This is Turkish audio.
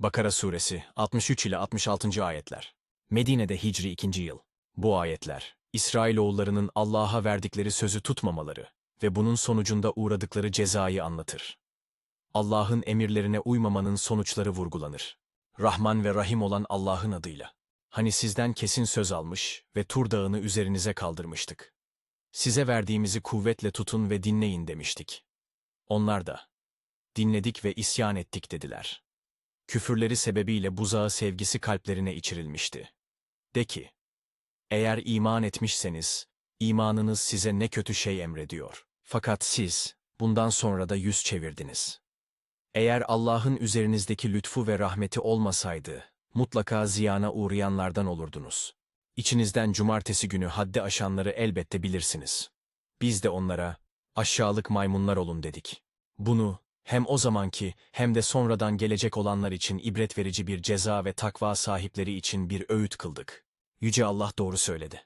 Bakara Suresi 63 ile 66. ayetler. Medine'de Hicri 2. yıl. Bu ayetler, İsrailoğullarının Allah'a verdikleri sözü tutmamaları ve bunun sonucunda uğradıkları cezayı anlatır. Allah'ın emirlerine uymamanın sonuçları vurgulanır. Rahman ve Rahim olan Allah'ın adıyla. Hani sizden kesin söz almış ve Tur Dağı'nı üzerinize kaldırmıştık. Size verdiğimizi kuvvetle tutun ve dinleyin demiştik. Onlar da, dinledik ve isyan ettik dediler. Küfürleri sebebiyle buzağı sevgisi kalplerine içirilmişti. De ki, eğer iman etmişseniz, imanınız size ne kötü şey emrediyor. Fakat siz, bundan sonra da yüz çevirdiniz. Eğer Allah'ın üzerinizdeki lütfu ve rahmeti olmasaydı, mutlaka ziyana uğrayanlardan olurdunuz. İçinizden cumartesi günü haddi aşanları elbette bilirsiniz. Biz de onlara, aşağılık maymunlar olun dedik. Bunu, hem o zamanki hem de sonradan gelecek olanlar için ibret verici bir ceza ve takva sahipleri için bir öğüt kıldık. Yüce Allah doğru söyledi.